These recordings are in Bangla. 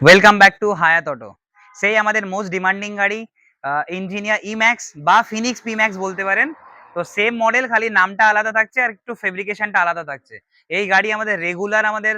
Welcome back to Hayat auto সেই আমাদের মোস্ট ডিমান্ডিং গাড়ি ইঞ্জিনিয়ার ই ম্যাক্স বা ফিনিক্স পি ম্যাক্স বলতে পারেন। তো সেম মডেল খালি নামটা আলাদা থাকছে আর একটু ফেব্রিকেশনটা আলাদা থাকছে। এই গাড়ি আমাদের রেগুলার আমাদের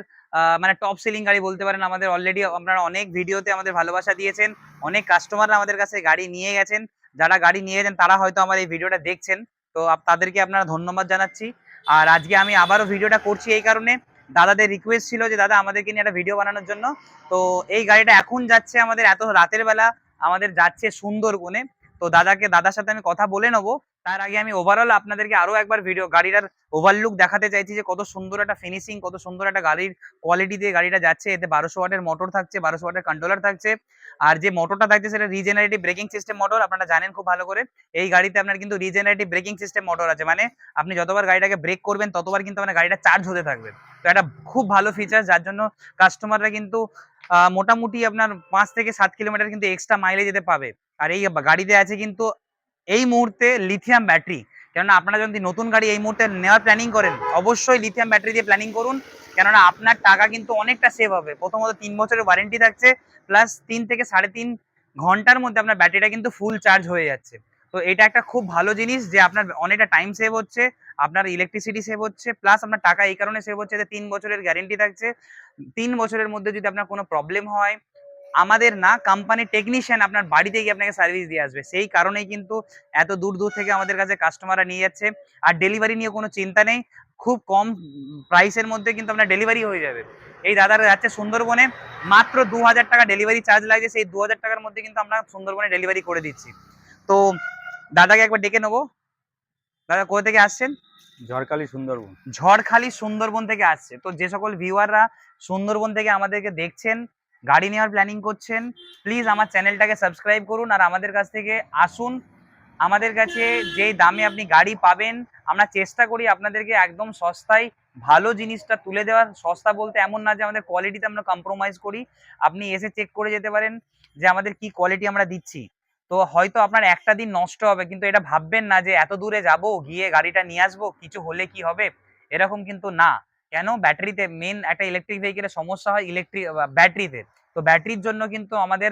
মানে টপ সেলিং গাড়ি বলতে পারেন। আমাদের অলরেডি আপনারা অনেক ভিডিওতে আমাদের ভালোবাসা দিয়েছেন। অনেক কাস্টমাররা আমাদের কাছে গাড়ি নিয়ে গেছেন। যারা গাড়ি নিয়ে গেছেন, তারা হয়তো আমার এই ভিডিওটা দেখছেন। তো তাদেরকে আপনারা ধন্যবাদ জানাচ্ছি। আর আজকে আমি আবারও ভিডিওটা করছি এই কারণে। দাদাদের রিকোয়েস্ট ছিল যে, দাদা, আমাদেরকে নিয়ে একটা ভিডিও বানানোর জন্য। তো এই গাড়িটা এখন যাচ্ছে আমাদের এত রাতের বেলা, আমাদের যাচ্ছে সুন্দরবনে। তো দাদাকে, দাদার সাথে আমি কথা বলে নেব। তার আগে আমি ওভারঅল আপনাদেরকে আরও একবার ভিডিও গাড়িটার ওভারলুক দেখাতে চাইছি যে কত সুন্দর একটা ফিনিশিং কত সুন্দর একটা গাড়ির কোয়ালিটি দিয়ে গাড়িটা যাচ্ছে। এতে বারোশো ওয়াটের মোটর থাকছে, বারোশো ওয়াটের কন্ট্রোলার থাকছে। আর যে মোটরটা থাকছে সেটা রিজেনারেটিভ ব্রেকিং সিস্টেম মোটর আপনারা জানেন খুব ভালো করে। এই গাড়িতে আপনার কিন্তু রিজেনারেটিভ ব্রেকিং সিস্টেম মোটর আছে। মানে আপনি যতবার গাড়িটাকে ব্রেক করবেন, ততবার কিন্তু আপনার গাড়িটা চার্জ হতে থাকবে। তো একটা খুব ভালো ফিচার যার জন্য কাস্টমাররা কিন্তু মোটামুটি আপনার পাঁচ থেকে সাত কিলোমিটার কিন্তু এক্সট্রা মাইলেজ যেতে পাবে। আর এই গাড়িতে আছে কিন্তু এই মুহূর্তে লিথিয়াম ব্যাটারি কেননা আপনারা যদি নতুন গাড়ি এই মুহূর্তে নেওয়ার প্ল্যানিং করেন, অবশ্যই লিথিয়াম ব্যাটারি দিয়ে প্ল্যানিং করুন। কেননা আপনার টাকা কিন্তু অনেকটা সেভ হবে। প্রথমত তিন বছরের ওয়ারেন্টি থাকছে প্লাস তিন থেকে সাড়ে তিন ঘণ্টার মধ্যে আপনার ব্যাটারিটা কিন্তু ফুল চার্জ হয়ে যাচ্ছে। তো এটা একটা খুব ভালো জিনিস যে আপনার অনেকটা টাইম সেভ হচ্ছে, আপনার ইলেকট্রিসিটি সেভ হচ্ছে প্লাস আপনার টাকা এই কারণে সেভ হচ্ছে যে তিন বছরের গ্যারেন্টি থাকছে। তিন বছরের মধ্যে যদি আপনার কোনো প্রবলেম হয় আমাদের না কোম্পানির টেকনিশিয়ান আপনার বাড়িতে গিয়ে আপনাকে সার্ভিস দিয়ে আসবে। সেই কারণেই কিন্তু এত দূর দূর থেকে আমাদের কাছে কাস্টমাররা নিয়ে যাচ্ছে। আর ডেলিভারি নিয়ে কোনো চিন্তা নেই। খুব কম প্রাইসের মধ্যে কিন্তু আপনার ডেলিভারি হয়ে যাবে। এই দাদারা যাচ্ছে সুন্দরবনে। মাত্র দু হাজার টাকা ডেলিভারি চার্জ লাগছে। সেই দু হাজার টাকার মধ্যে কিন্তু আমরা সুন্দরবনে ডেলিভারি করে দিচ্ছি। তো দাদাকে একবার ডেকে নেব। দাদা কোথা থেকে আসছেন? ঝড়খালি সুন্দরবন। ঝড়খালি সুন্দরবন থেকে আসছে। তো যে সকল ভিউয়াররা সুন্দরবন থেকে আমাদেরকে দেখছেন গাড়ি নেওয়ার প্ল্যানিং করছেন প্লিজ আমার চ্যানেলটাকে সাবস্ক্রাইব করুন আর আমাদের কাছ থেকে আসুন। আমাদের কাছে যেই দামে আপনি গাড়ি পাবেন, আমরা চেষ্টা করি আপনাদেরকে একদম সস্তায় ভালো জিনিসটা তুলে দেওয়ার। সস্তা বলতে এমন না যে আমাদের কোয়ালিটিতে আমরা কম্প্রোমাইজ করি। আপনি এসে চেক করে যেতে পারেন যে আমাদের কি কোয়ালিটি আমরা দিচ্ছি। তো হয়তো আপনার একটা দিন নষ্ট হবে, কিন্তু এটা ভাববেন না যে এত দূরে যাব, গিয়ে গাড়িটা নিয়ে আসব, কিছু হলে কি হবে? এরকম কিন্তু না। কেন ব্যাটারিতে মেন একটা ইলেকট্রিক ভেহিকেলের সমস্যা হয়? ইলেকট্রিক ব্যাটারিতে তো ব্যাটারির জন্য কিন্তু আমাদের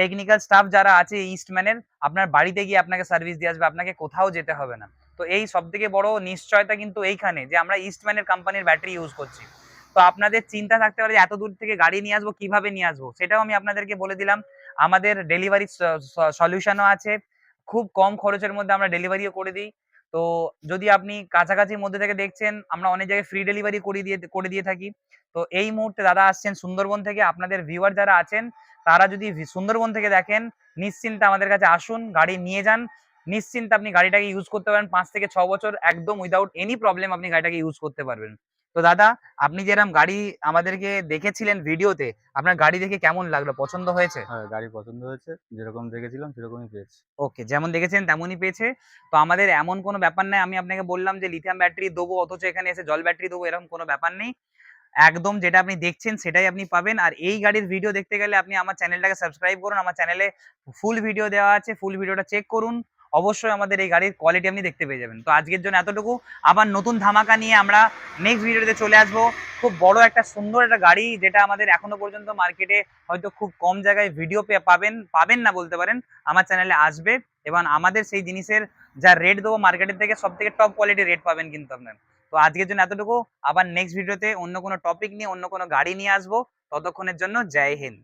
টেকনিক্যাল স্টাফ যারা আছে ইস্টম্যানের আপনার বাড়িতে গিয়ে আপনাকে সার্ভিস দিয়ে আসবে, আপনাকে কোথাও যেতে হবে না। তো এই সব থেকে বড় নিশ্চয়তা কিন্তু এইখানে যে আমরা ইস্টম্যানের কোম্পানির ব্যাটারি ইউজ করছি। তো আপনাদের চিন্তা থাকতে পারে যে এত দূর থেকে গাড়ি নিয়ে আসব, কীভাবে নিয়ে আসব? সেটাও আমি আপনাদেরকে বলে দিলাম। আমাদের ডেলিভারি সলিউশনও আছে। খুব কম খরচের মধ্যে আমরা ডেলিভারিও করে দিই। তো যদি আপনি কাছাকাছির মধ্যে থেকে দেখছেন, আমরা অনেক জায়গায় ফ্রি ডেলিভারি করে দিয়ে করে দিয়ে থাকি। তো এই মুহূর্তে দাদা আসছেন সুন্দরবন থেকে। আপনাদের ভিউয়ার যারা আছেন, তারা যদি সুন্দরবন থেকে দেখেন, নিশ্চিন্তে আমাদের কাছে আসুন, গাড়ি নিয়ে যান। নিশ্চিন্তে আপনি গাড়িটাকে ইউজ করতে পারেন। পাঁচ থেকে ছ বছর একদম উইদাউট এনি প্রবলেম আপনি গাড়িটাকে ইউজ করতে পারবেন। তো দাদা আপনি যেরকম গাড়ি আমাদেরকে দেখেছিলেন ভিডিওতে আপনার গাড়ি দেখে কেমন লাগল? পছন্দ হয়েছে? হ্যাঁ গাড়ি পছন্দ হয়েছে। যেরকম দেখেছিলাম সেরকমই পেয়েছি। ওকে যেমন দেখেছেন তেমনই পেয়েছে। তো আমাদের এমন কোনো ব্যাপার নাই আমি আপনাকে বললাম যে লিথিয়াম ব্যাটারি দেবো অথচ এখানে এসে জল ব্যাটারি দেবো এরকম কোনো ব্যাপার নেই। একদম যেটা আপনি দেখছেন সেটাই আপনি পাবেন। আর এই গাড়ির ভিডিও দেখতে গেলে আপনি আমার চ্যানেলটাকে সাবস্ক্রাইব করুন। আমার চ্যানেলে ফুল ভিডিও দেওয়া আছে ফুল ভিডিওটা চেক করুন। অবশ্যই আমাদের এই গাড়ির কোয়ালিটি আপনি দেখতে পেয়ে যাবেন। তো আজকের জন্য এতটুকু। আবার নতুন ধামাকা নিয়ে আমরা নেক্সট ভিডিওতে চলে আসব। খুব বড় একটা সুন্দর একটা গাড়ি, যেটা আমাদের এখনও পর্যন্ত মার্কেটে হয়তো খুব কম জায়গায় ভিডিও পাবেন পাবেন না বলতে পারেন। আমার চ্যানেলে আসবে। এবং আমাদের সেই জিনিসের যা রেট দেবো মার্কেটের থেকে সব থেকে টপ কোয়ালিটির রেট পাবেন কিন্তু আপনার। তো আজকের জন্য এতটুকু। আবার নেক্সট ভিডিওতে অন্য কোনো টপিক নিয়ে, অন্য কোনো গাড়ি নিয়ে আসব। ততক্ষণের জন্য জয় হিন্দ।